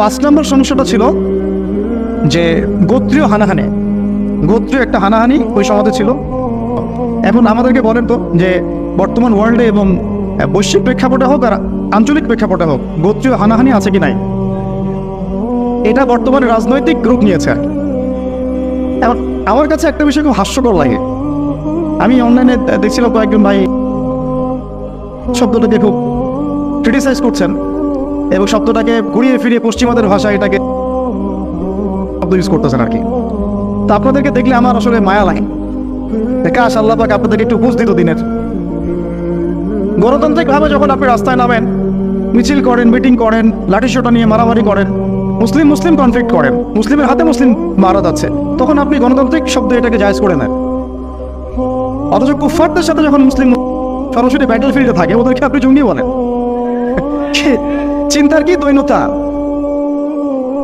পাঁচ নম্বর সমস্যাটা ছিল যে গোত্রীয় হানাহানি। গোত্রীয় একটা হানাহানি ওই সমাজে ছিল। এখন আমাদেরকে বলেন তো যে বর্তমান ওয়ার্ল্ডে এবং বৈশ্বিক প্রেক্ষাপটে হোক আর আঞ্চলিক প্রেক্ষাপটে হোক, গোত্রীয় হানাহানি আছে কি নাই? এটা বর্তমানে রাজনৈতিক রূপ নিয়েছে আর এখন আমার কাছে একটা বিষয় খুব হাস্যকর লাগে। আমি অনলাইনে দেখছিলাম কয়েকজন ভাই শব্দটাকে খুব ক্রিটিসাইজ করছেন। এবং শব্দটাকে ঘুরিয়ে ফিরিয়ে পশ্চিমাদের ভাষায় এটাকে শব্দ ইউজ করতেছেন আর কি। তা আপনাদেরকে দেখলে আমার আসলে মায়া লাগে। কাশ আল্লাহ পাক আপনাদেরকে একটু বুঝ দিত দিনের। গণতান্ত্রিকভাবে যখন আপনি রাস্তায় নামেন, মিছিল করেন, মিটিং করেন, লাঠিসোটা নিয়ে মারামারি করেন, মুসলিম মুসলিম কনফ্লিক্ট করেন, মুসলিমের হাতে মুসলিম মারা যাচ্ছে, তখন আপনি গণতান্ত্রিক শব্দ এটাকে জায়জ করে নেন। অথচ কুফারদের সাথে যখন মুসলিম সরাসরি ব্যাটেল ফিল্ডে থাকে, ওদেরকে আপনি জঙ্গি বলেন। চিন্তার কি দৈনতা?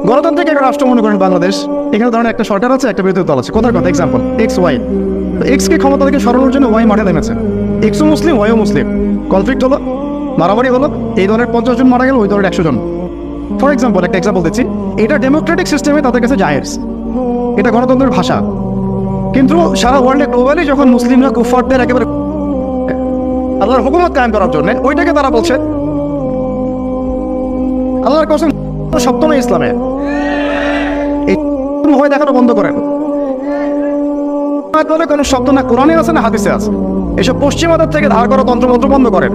গণতান্ত্রিক একটা রাষ্ট্র মনে করেন বাংলাদেশ? এখানে ধরেন একটা সরকার আছে, একটা বিরোধী দল আছে। কোথার কথা? এক্সাম্পল এক্স ওয়াই এক্স কে ক্ষমতা থেকে সরানোর জন্য ওয়াই মাঠে নেমেছে। এক্সও মুসলিম ওয়াইও মুসলিম। কনফ্লিক্ট হলো, মারামারি হলো, এই দলের পঞ্চাশ জন মারা গেল, ওই দলের একশো জন। ফর এক্সাম্পল একটা এক্সাম্পল দিচ্ছি। এটা ডেমোক্রেটিক সিস্টেমে তাদের কাছে জায়েজ। এটা গণতন্ত্রের ভাষা। কিন্তু সারা ওয়ার্ল্ডে গ্লোবালি যখন মুসলিমরা কুফারদের একেবারে আল্লাহর হুকুমত কায়েম করার জন্য, ওইটাকে তারা বলছে আল্লাহর কসম নয় ইসলামে। এই ভয় দেখানো বন্ধ করেন। বলে কোনো শব্দ না, কোরআনে আছে না হাদিসে আছে। এসব পশ্চিমাদের থেকে ধার করা তন্ত্রমন্ত্র বন্ধ করেন।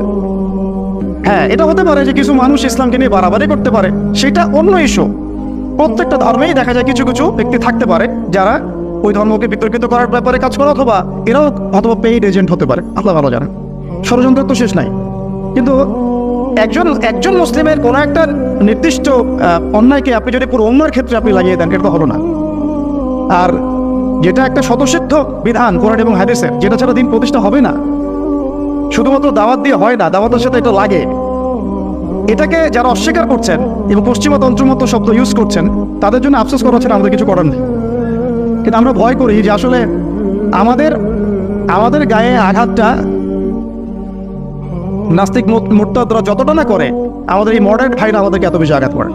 হ্যাঁ এটা হতে পারে যে কিছু মানুষ ইসলামকে নিয়ে বাড়াবাড়ি করতে পারে। সেটা অন্য ইস্যু। প্রত্যেকটা ধর্মেই দেখা যায় কিছু কিছু ব্যক্তি থাকতে পারে যারা ওই ধর্মকে বিতর্কিত করার ব্যাপারে কাজ করে, অথবা এরাও, অথবা পেইড এজেন্ট হতে পারে। আল্লাহ ভালো জানেন। ষড়যন্ত্রের তো শেষ নাই। কিন্তু একজন একজন মুসলিমের কোনো একটা নির্দিষ্ট অন্যায়কে আপনি যদি পুরো অন্যের ক্ষেত্রে আপনি লাগিয়ে দেন এটা তো হলো না। আর যেটা একটা স্বতঃসিদ্ধ বিধান কোরআন এবং হাদিসের যেটা ছাড়া দিন প্রতিষ্ঠা হবে না। শুধুমাত্র দাওয়াত দিয়ে হয় না দাওয়াতের সাথে এটা লাগে। এটাকে যারা অস্বীকার করছেন এবং পশ্চিমা তন্ত্রমত শব্দ ইউজ করছেন তাদের জন্য আফসোস করা হচ্ছে না, আমাদের কিছু করার নেই। কিন্তু আমরা ভয় করি যে আসলে আমাদের আমাদের গায়ে আঘাতটা নাস্তিক মোর্তাদরা যতটা না করে, আমাদের এই মডার্ন ভাইরা আমাদেরকে এত বেশি আঘাত করে।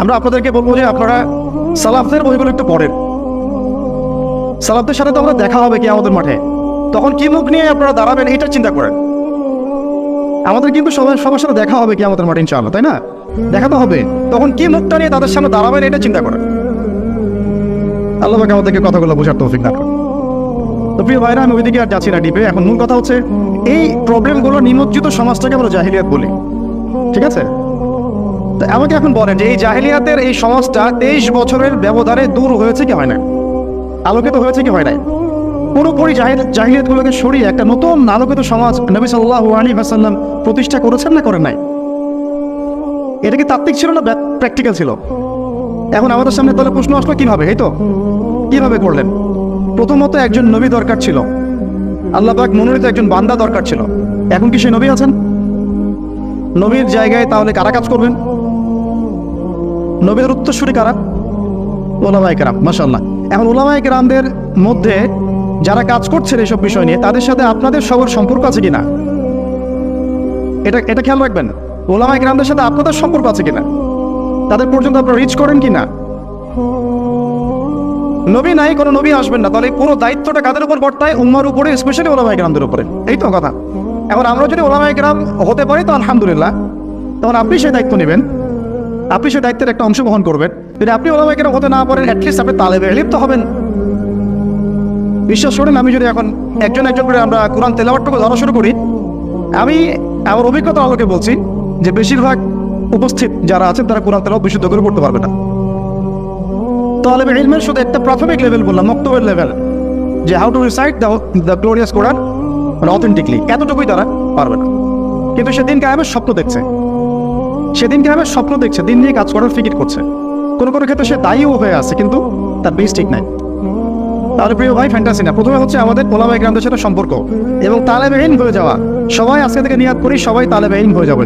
আমরা আপনাদেরকে বলব যে আপনারা সালাফদের বইগুলো একটু পড়েন। সালাফদের সাথে তো আমরা দেখা হবে কি আমাদের মাঠে। তখন কি মুখ নিয়ে আপনারা দাঁড়াবেন এটা চিন্তা করেন। আমাদের কিন্তু সবাই সবার সাথে দেখা হবে কি আমাদের মাঠে, ইনশাআল্লাহ, তাই না? দেখা তো হবে। তখন কি মুখটা নিয়ে তাদের সামনে দাঁড়াবেন এটা চিন্তা করেন। আল্লাহ আমাদেরকে কথাগুলো বোঝার তৌফিক দান। তো প্রিয় ভাইরা, আমি ওইদিকে আর যাচ্ছি না ডিপে এখন মূল কথা হচ্ছে, এই প্রবলেমগুলো নিমজ্জিত সমাজটাকে আমরা জাহিলিয়াত বলি। ঠিক আছে? তো আমাকে এখন বলেন যে এই জাহিলিয়াতের এই সমাজটা তেইশ বছরের ব্যবধানে দূর হয়েছে কি হয় না আলোকিত হয়েছে কি হয় নাই? পুরোপুরি জাহিলিয়াতগুলোকে সরিয়ে একটা নতুন আলোকিত সমাজ নবী সাল্লাহ আলী হাসাল্লাম প্রতিষ্ঠা করেছেন না করেন নাই? এটা কি তাত্ত্বিক ছিল না প্র্যাকটিক্যাল ছিল? এখন আমাদের সামনে তাহলে প্রশ্ন আসলো কীভাবে, এই তো? কীভাবে করলেন? প্রথমত একজন নবী দরকার ছিল। আল্লাহ পাক মনোনীত একজন বান্দা দরকার ছিল। এখন কি সে নবী আছেন? নবীর জায়গায় তাহলে কারা কাজ করবেন? নবীর উত্তরসূরি কারা? ওলামাই কেরাম মাসাল্লাহ এখন ওলামাই কেরামদের মধ্যে যারা কাজ করছেন এসব বিষয় নিয়ে, তাদের সাথে আপনাদের সবার সম্পর্ক আছে কিনা? এটা এটা খেয়াল রাখবেন। ওলামাই কেরামদের সাথে আপনাদের সম্পর্ক আছে কিনা? তাদের পর্যন্ত আপনারা রিচ করেন কিনা? নবী নাই, কোনো নবী আসবেন না। তাহলে পুরো দায়িত্বটা কাদের উপর বর্তায়? উম্মার উপরে স্পেশালি ওলামাই কেরামদের উপরে। এই তো কথা। এখন আমরা যদি ওলামাই কেরাম হতে পারি তো আলহামদুলিল্লাহ। তখন আপনি সেই দায়িত্ব নেবেন। আপনি সেই দায়িত্বের একটা অংশ বহন করবেন। যদি আপনি ওলামাই কেরাম হতে না পারেন অ্যাটলিস্ট আপনি তালেবে লিপ্ত হবেন। বিশ্বাস করেন, আমি যদি এখন একজন একজন করে আমরা কোরআন তেলাওয়ারটুকু ধরা শুরু করি, আমি আমার অভিজ্ঞতা আলোকে বলছি যে বেশিরভাগ উপস্থিত যারা আছেন, তারা কোরআন তেলাওয়াত বিশুদ্ধ করে পড়তে পারবে না। তালেবে ইলমের শুধু একটা প্রাথমিক লেভেল বললাম, মক্তবের লেভেল যে how to the the glorious Quran মানে অথেন্টিকলি এতটুকুই তারা পারবে না। কিন্তু কায়েমের স্বপ্ন দেখছে। সেদিন কায়েমের স্বপ্ন দেখছে, দিন নিয়ে কাজ করার ফিকির করছে। কোনো কোনো ক্ষেত্রে সে দায়ীও হয়ে আছে, কিন্তু তার বেস ঠিক নাই। তাহলে প্রিয় ভাই ফ্যান্টাসি না। প্রথমে হচ্ছে আমাদের ওলামাই গ্রামদের সাথে সম্পর্ক। এবং তালেবেহীন হয়ে যাওয়া। সবাই আজকে থেকে নিয়াদ করি, সবাই তালেবেহীন হয়ে যাবে